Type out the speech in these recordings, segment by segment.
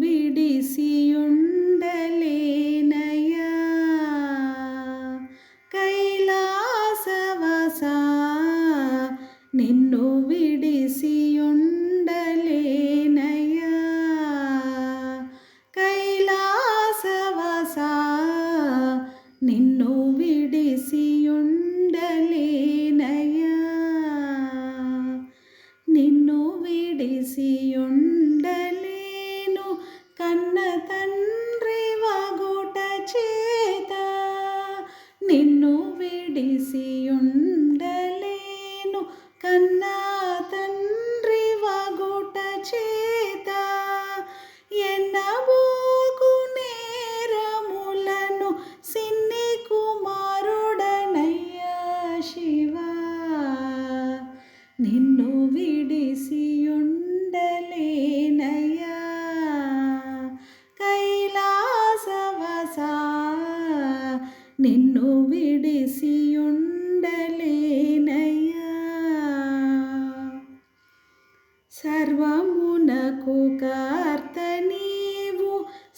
വിടിസിയുണ്ട് తండ్రి వగుట చేత నిన్ను విడిసి ఉండలేను. కన్నా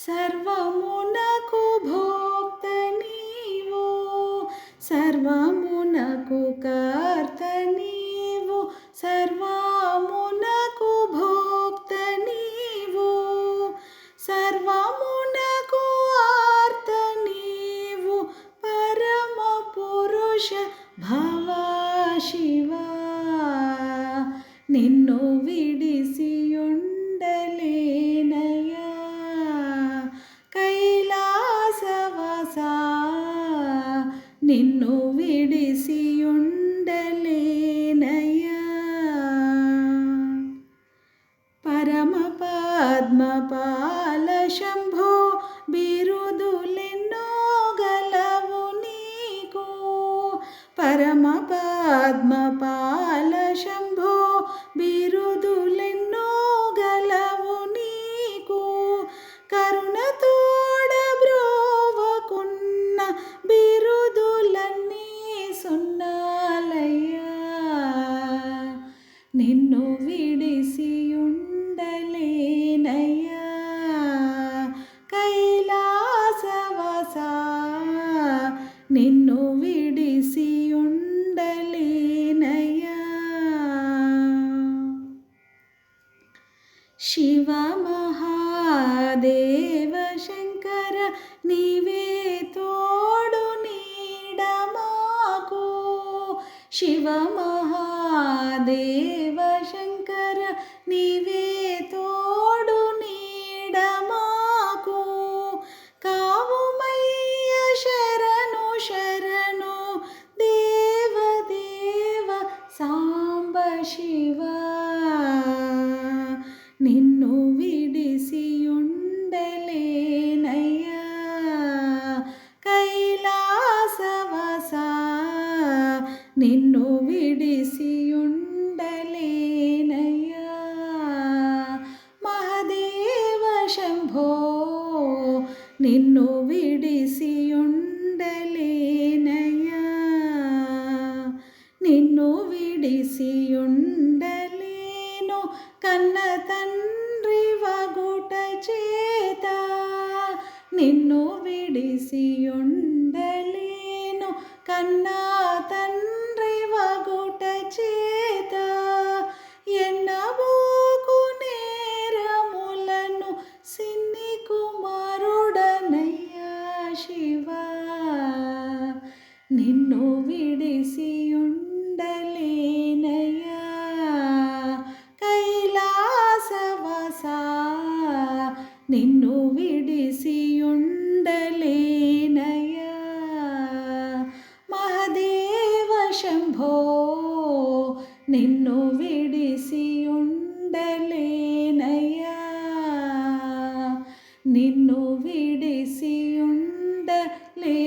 సర్వమునకు భోక్త నీవు సర్వమునకు కర్త నీవు సర్వ నిన్ను విడిసియుండలేనయా పరమ పద్మ పాల శంభో బిరుదులెన్నో గలవు నీకు. పరమ పద్మ పాల శంభో బిరు నిన్ను విడిసి ఉండలేనయ్యా. శివ మహాదేవ శంకర నీవే తోడు నీడమాకు శివ మహాదేవ శంకర నీవే నిన్ను విడిసియుండలేనయ్యా. మహదేవ శంభో నిన్ను విడిసి ఉండలేనయ్యా నిన్ను విడిసి ఉండలేను కన్న తండ్రి వగుట చేత. నిన్ను విడిసి ఉండలేను కన్నా నిన్ను విడిసి ఉండలేనయా మహదేవ శంభో నిన్ను విడిసి ఉండలేనయా నిన్ను విడిసి ఉండలే